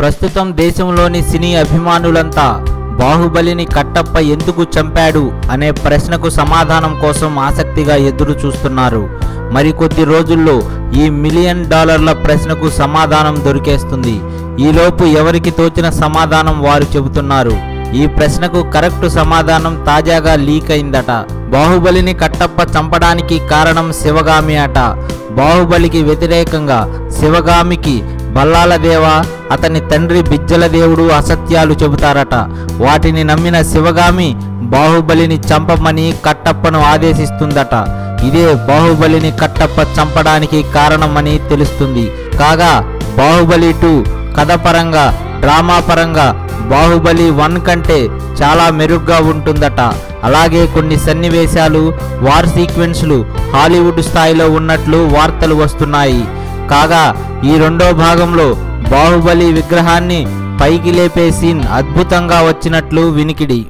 ప్రస్తుతం దేశంలోని సినీ అభిమానులంతా బాహుబలిని కట్టప్ప ఎందుకు చంపాడు అనే ప్రశ్నకు సమాధానం కోసం ఆసక్తిగా ఎదురు చూస్తున్నారు. మరికొద్ది రోజుల్లో ఈ మిలియన్ డాలర్ల ప్రశ్నకు సమాధానం దొరికేస్తుంది. ఈలోపు ఎవరికి తోచిన సమాధానం వారు చెబుతున్నారు. ఈ ప్రశ్నకు కరెక్ట్ సమాధానం తాజాగా లీక్ అయిందట. బాహుబలిని కట్టప్ప చంపడానికి కారణం శివగామి అట. బాహుబలికి వ్యతిరేకంగా శివగామికి బల్లాలదేవ అతని తండ్రి బిజ్జల దేవుడు అసత్యాలు చెబుతారట. వాటిని నమ్మిన శివగామి బాహుబలిని చంపమని కట్టప్పను ఆదేశిస్తుందట. ఇదే బాహుబలిని కట్టప్ప చంపడానికి కారణమని తెలుస్తుంది. కాగా బాహుబలి టూ కథపరంగా డ్రామా పరంగా బాహుబలి వన్ కంటే చాలా మెరుగ్గా ఉంటుందట. అలాగే కొన్ని సన్నివేశాలు వార్ సీక్వెన్స్లు హాలీవుడ్ స్థాయిలో ఉన్నట్లు వార్తలు వస్తున్నాయి. కాగా ఈ రెండో భాగంలో బాహుబలి విగ్రహాన్ని పైకి లేపే సీన్ అద్భుతంగా వచ్చినట్లు వినికిడి.